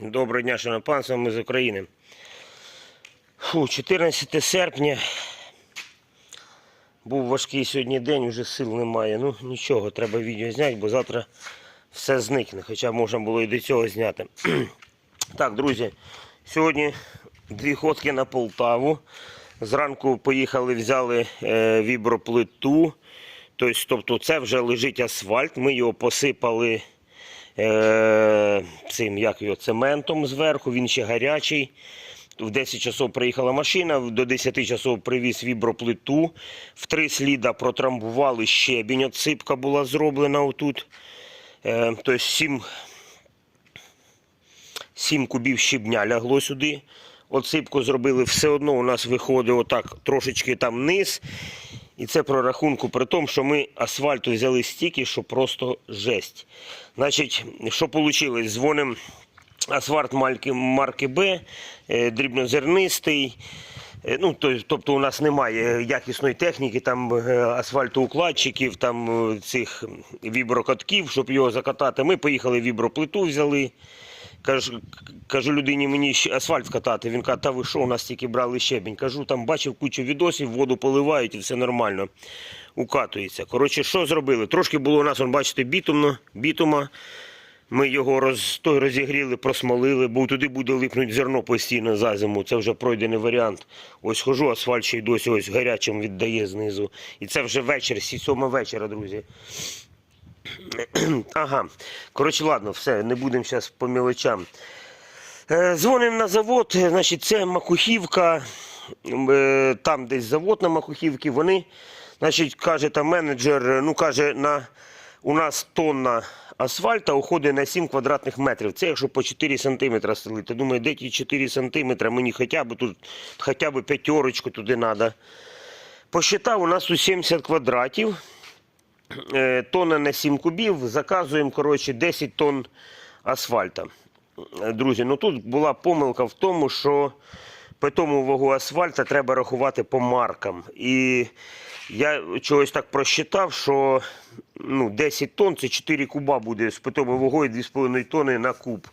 Доброго дня, шановне панство, ми з України. Фу, 14 серпня. Був важкий сьогодні день, вже сил немає. Ну нічого, треба відео зняти, бо завтра все зникне. Хоча можна було і до цього зняти. так, друзі, сьогодні дві ходки на Полтаву. Зранку поїхали, взяли е, віброплиту. Тобто, тобто це вже лежить асфальт. Ми його посипали е, цим, як його, цементом зверху, він ще гарячий. В 10 часов приїхала машина, до 10 часов привіз віброплиту. В три сліда протрамбували щебінь, отсипка була зроблена отут. Е, тобто 7, 7 кубів щебня лягло сюди. Отсипку зробили, все одно у нас виходить отак трошечки там низ. І це прорахунку при тому, що ми асфальту взяли стільки, що просто жесть. Значить, що вийшло? Дзвонимо асфальт марки, Б, е, дрібнозернистий. Е, Ну, тобто у нас немає якісної техніки, там е, асфальтоукладчиків, там цих віброкатків, щоб його закатати. Ми поїхали віброплиту, взяли. Кажу, кажу людині, мені асфальт скатати. Він каже, та ви що, у нас тільки брали щебінь. Кажу, там бачив кучу відосів, воду поливають і все нормально. Укатується. Коротше, що зробили? Трошки було у нас, он, бачите, бітумно, бітума. Ми його роз, той розігріли, просмолили, бо туди буде липнути зерно постійно за зиму. Це вже пройдений варіант. Ось хожу, асфальт ще й досі ось гарячим віддає знизу. І це вже вечір, сі- сьома вечора, друзі. Ага. Коротше, ладно, все, не будемо зараз по мілочам. Е, Дзвонимо на завод, е, значить, це Макухівка, е, там десь завод на Макухівці. Вони, значить, каже там менеджер, ну каже, на, у нас тонна асфальта уходить на 7 квадратних метрів. Це якщо по 4 сантиметри стелити. Думаю, де ті 4 сантиметри, мені хоча б тут, хоча б п'ятерочку туди треба. Посчитав, у нас тут 70 квадратів тонна на 7 кубів, заказуємо коротше, 10 тонн асфальта. Е, Друзі, ну тут була помилка в тому, що по тому вагу асфальта треба рахувати по маркам. І я чогось так просчитав, що ну, 10 тонн це 4 куба буде з питомою вагою 2,5 тонни на куб.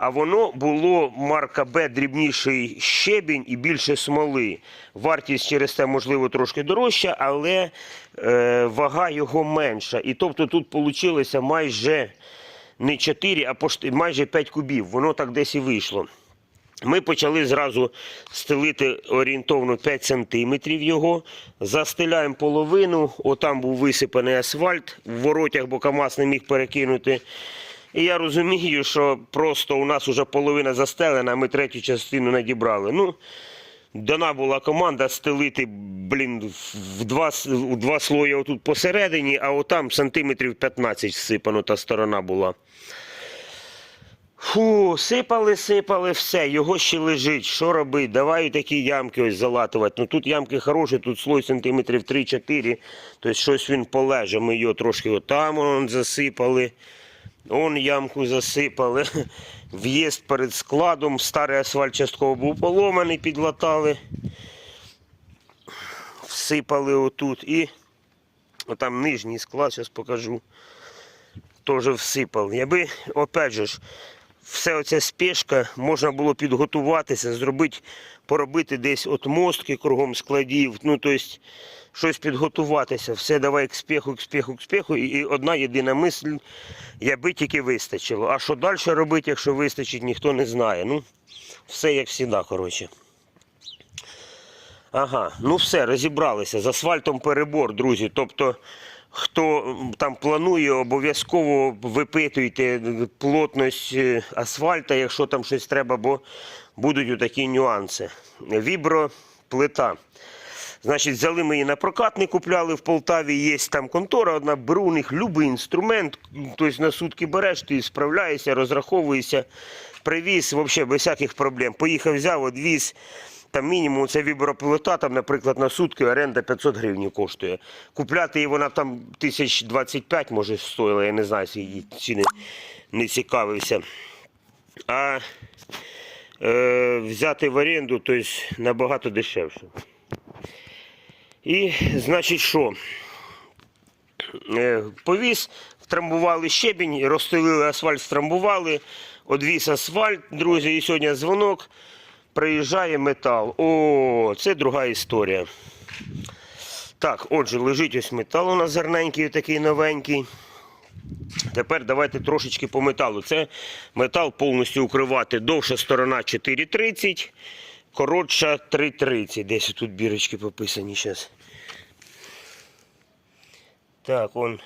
А воно було марка Б дрібніший щебінь і більше смоли. Вартість через це, можливо, трошки дорожча, але е, вага його менша. І тобто тут вийшло майже не 4, а майже 5 кубів. Воно так десь і вийшло. Ми почали зразу стелити орієнтовно 5 сантиметрів його, застеляємо половину, отам був висипаний асфальт, в воротях, бо КАМАЗ не міг перекинути. І я розумію, що просто у нас вже половина застелена, а ми третю частину надібрали. Ну, дана була команда стелити, блін, в два, в два слої отут посередині, а отам сантиметрів 15 всипано та сторона була. Фу, сипали, сипали, все, його ще лежить. Що робити? Давай такі ямки ось залатувати. Ну тут ямки хороші, тут слой сантиметрів 3-4. Тобто щось він полеже. Ми його трошки отам засипали. Он ямку засипали. В'їзд перед складом. Старий асфальт частково був поломаний, підлатали. Всипали отут і отам нижній склад, зараз покажу. Теж всипали. Якби, опять же ж, все оця спешка, можна було підготуватися, зробити, поробити десь от мостки кругом складів. Ну, тобто, щось підготуватися. Все давай к спеху, к спеху, к спеху. І, одна єдина мисль, якби тільки вистачило. А що далі робити, якщо вистачить, ніхто не знає. Ну, все як завжди, коротше. Ага, ну все, розібралися. З асфальтом перебор, друзі. Тобто, хто там планує, обов'язково випитуйте плотність е, асфальта, якщо там щось треба, бо будуть такі нюанси. Віброплита. Значить, взяли ми її на прокат, не купляли в Полтаві. Є там контора, одна беру у них будь-який інструмент. Тобто на сутки береш, ти справляєшся, розраховуєшся, привіз, взагалі без всяких проблем. Поїхав, взяв, одвіз. Там мінімум це віброплита, там, наприклад, на сутки оренда 500 гривень коштує. Купляти її вона там 1025, може, стоїла, я не знаю, її ціни не цікавився. А е, взяти в оренду, тобто набагато дешевше. І, значить, що? Е, Повіз, втрамбували щебінь, розстелили асфальт, втрамбували. одвіз асфальт, друзі, і сьогодні дзвонок. Приїжджає метал. О, це друга історія. Так, отже, лежить ось метал у нас зерненький, такий новенький. Тепер давайте трошечки по металу. Це метал повністю укривати. Довша сторона 4,30, коротша 3,30. Десь тут бірочки пописані зараз. Так, он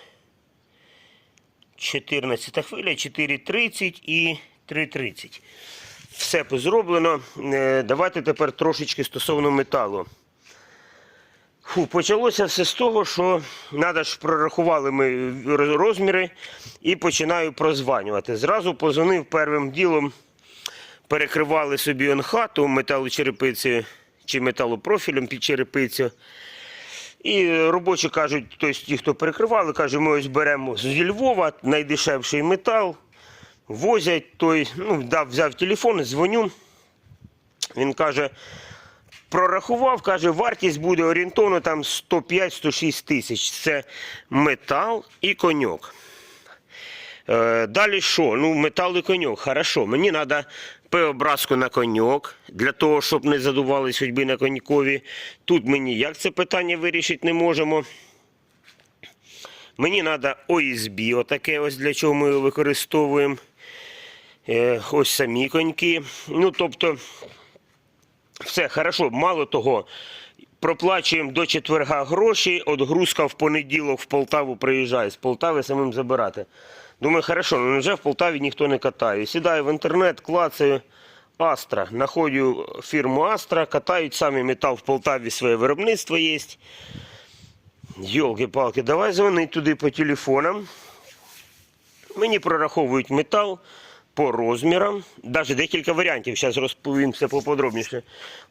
14 хвиля, 4,30 і 3,30. Все зроблено. Е, Давайте тепер трошечки стосовно металу. Фу, почалося все з того, що надо ж прорахували ми розміри і починаю прозванювати. Зразу позвонив первим ділом, перекривали собі он хату металочерепицею чи металопрофілем під черепицю. І робочі кажуть, тобто ті, хто перекривали, кажуть, ми ось беремо зі Львова найдешевший метал, возять той, ну, дав, взяв телефон, дзвоню. Він каже, прорахував, каже, вартість буде орієнтовно там 105-106 тисяч. Це метал і коньок. Е, далі що? Ну, метал і коньок. Хорошо. Мені треба П-образку на коньок, для того, щоб не задували судьби на конькові. Тут ми ніяк це питання вирішити не можемо. Мені треба ОСБ, отаке ось для чого ми його використовуємо. Е, ось самі коньки. Ну, тобто, все хорошо. Мало того, проплачуємо до четверга гроші, отгрузка в понеділок в Полтаву приїжджає, з Полтави самим забирати. Думаю, хорошо, ну вже в Полтаві ніхто не катає. Сідаю в інтернет, клацаю Астра. Находю фірму Астра, катають самі метал в Полтаві своє виробництво є. Йолки-палки, давай дзвонить туди по телефонам. Мені прораховують метал по розмірам. Навіть декілька варіантів. Зараз розповім все поподробніше.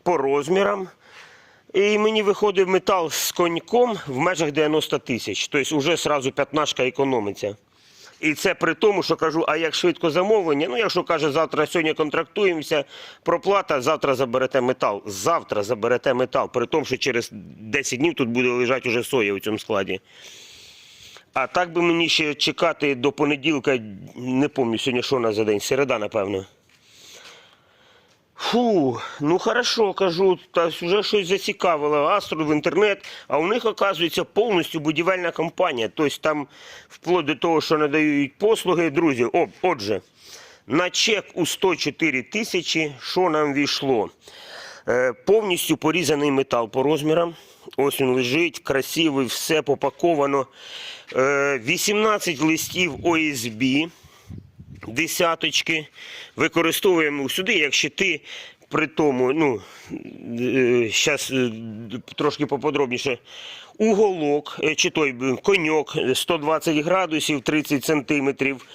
По розмірам. І мені виходить метал з коньком в межах 90 тисяч. Тобто вже одразу п'ятнашка економиться. І це при тому, що кажу, а як швидко замовлення? Ну, якщо каже, завтра сьогодні контрактуємося, проплата, завтра заберете метал. Завтра заберете метал, при тому, що через 10 днів тут буде лежати уже соя у цьому складі. А так би мені ще чекати до понеділка, не пам'ятаю сьогодні, що у нас за день, середа, напевно. Фу, ну хорошо, кажу, та вже щось зацікавило Астру в інтернет, а у них, оказується, повністю будівельна компанія. Тобто там вплоть до того, що надають послуги, друзі. О, отже, на чек у 104 тисячі, що нам війшло? Е, повністю порізаний метал по розмірам. Ось він лежить, красивий, все попаковано. Е, 18 листів ОСБ десяточки. Використовуємо сюди, якщо ти при тому, ну, зараз трошки поподробніше, уголок, е, чи той е, коньок е, 120 градусів, 30 сантиметрів.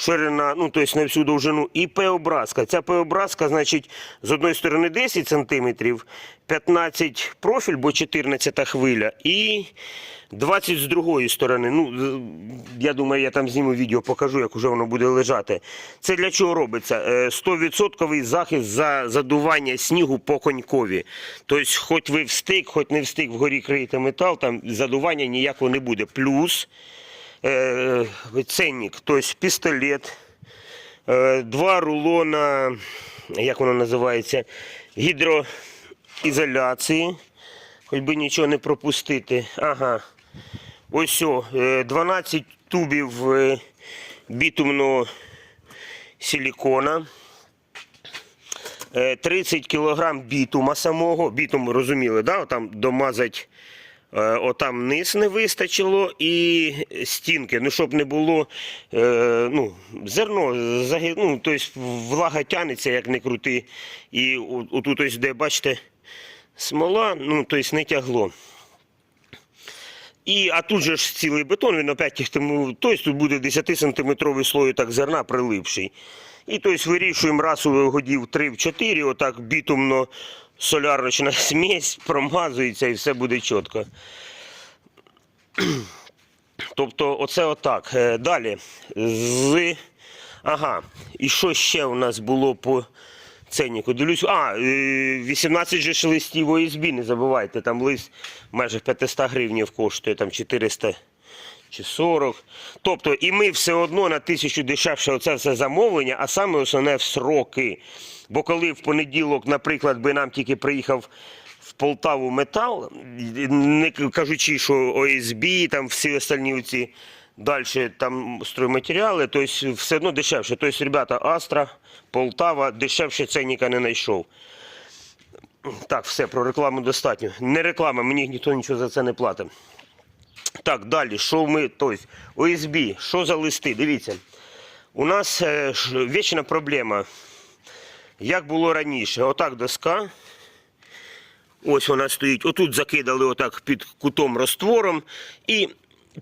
Ширина, ну, тобто на всю довжину, і П-образка. Ця П-образка, значить, з одної сторони 10 сантиметрів, 15 профіль, бо 14 хвиля, і 20 з другої сторони. Ну, я думаю, я там зніму відео, покажу, як уже воно буде лежати. Це для чого робиться? Е, 100% захист за задування снігу по конькові. Тобто, хоч ви встиг, хоч не встиг вгорі криєте метал, там задування ніякого не буде. Плюс е, ценник, тобто пістолет, е, два рулона, як воно називається, гідроізоляції, хоч би нічого не пропустити. Ага. Ось о, е, 12 тубів бітумного силікона. Е, 30 кг бітума самого. Бітум розуміли, да? Там домазать отам низ не вистачило і стінки. Ну, щоб не було е, ну, зерно, ну, тобто влага тянеться, як не крути. І отут ось, де бачите, смола, ну, тобто не тягло. І, а тут же ж цілий бетон, він опять тому, тобто тут буде 10-сантиметровий слой так зерна прилипший. І тобто вирішуємо у годів 3-4, отак бітумно солярочна смесь промазується і все буде чітко. Тобто, оце отак. Е, Далі. З... Ага. І що ще у нас було по ценнику? Дивлюсь, а, е, 18 же ж листів ОСБ, не забувайте, там лист майже 500 гривнів коштує, там 400 чи 40. Тобто, і ми все одно на тисячу дешевше оце все замовлення, а саме основне в сроки. Бо коли в понеділок, наприклад, би нам тільки приїхав в Полтаву метал, не кажучи, що ОСБ, там всі остальні оці далі там стройматеріали, тобто все одно дешевше. Тобто, ребята, Астра, Полтава, дешевше ценника не знайшов. Так, все, про рекламу достатньо. Не реклама, мені ніхто нічого за це не платить. Так, далі, що ми, тобто, ОСБ, що за листи? Дивіться, у нас е, вічна проблема. Як було раніше, отак доска. Ось вона стоїть. Отут закидали отак під кутом розтвором і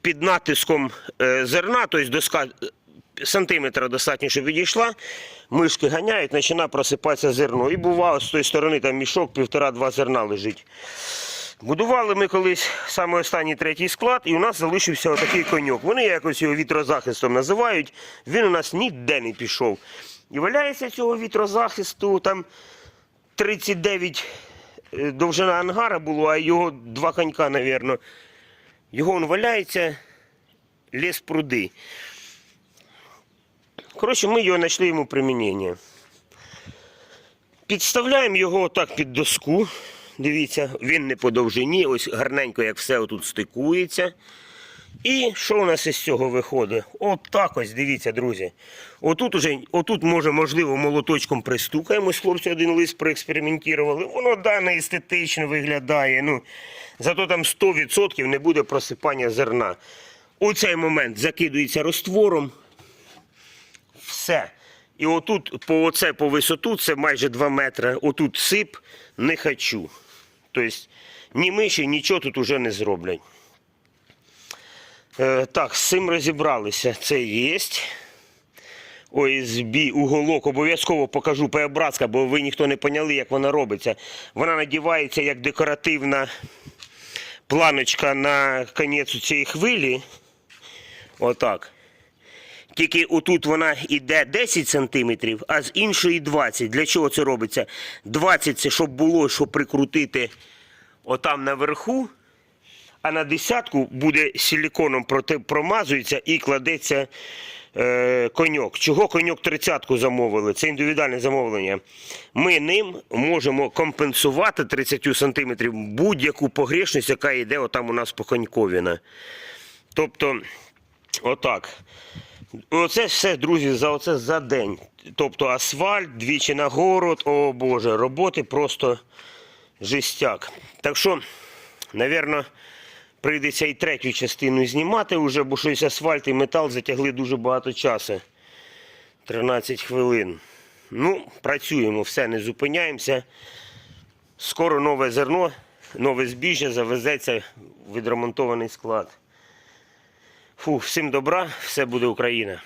під натиском е, зерна, тобто доска е, сантиметра достатньо, щоб відійшла. Мишки ганяють, починає просипатися зерно. І бувало з тої сторони там мішок, півтора-два зерна лежить. Будували ми колись саме останній третій склад, і у нас залишився отакий коньок. Вони якось його вітрозахистом називають. Він у нас ніде не пішов. І валяється цього вітрозахисту там 39 е, довжина ангара було, а його два конька, мабуть. Його он валяється, ліс пруди. Коротше, ми його знайшли йому примінення. Підставляємо його отак під доску. Дивіться, він не по довжині, ось гарненько, як все отут стикується. І що у нас із цього виходить? От так ось, дивіться, друзі. Отут уже, отут, може, можливо, молоточком пристукаємо. Ось хлопці один лист проекспериментували. Воно да, не естетично виглядає. Ну, зато там 100% не буде просипання зерна. У цей момент закидується розтвором. Все. І отут, по оце по висоту, це майже 2 метри. Отут сип не хочу. Тобто ні миші, нічого тут уже не зроблять. Е, так, з цим розібралися. Це є. ОСБ, уголок, обов'язково покажу П-образка, бо ви ніхто не поняли, як вона робиться. Вона надівається як декоративна планочка на конець цієї хвилі. Отак. Тільки отут вона йде 10 см, а з іншої 20. Для чого це робиться? 20 це щоб було, щоб прикрутити отам наверху, а на десятку буде силіконом промазується і кладеться е, коньок. Чого коньок 30-ку замовили? Це індивідуальне замовлення. Ми ним можемо компенсувати 30 см будь-яку погрешність, яка йде отам у нас по коньковіна. Тобто, отак. Оце все, друзі, за оце за день. Тобто асфальт, двічі на город, о Боже, роботи просто жестяк. Так що, напевно, прийдеться і третю частину знімати вже, бо щось асфальт і метал затягли дуже багато часу. 13 хвилин. Ну, працюємо, все, не зупиняємося. Скоро нове зерно, нове збіжжя завезеться в відремонтований склад. Фу, всім добра, все буде Україна.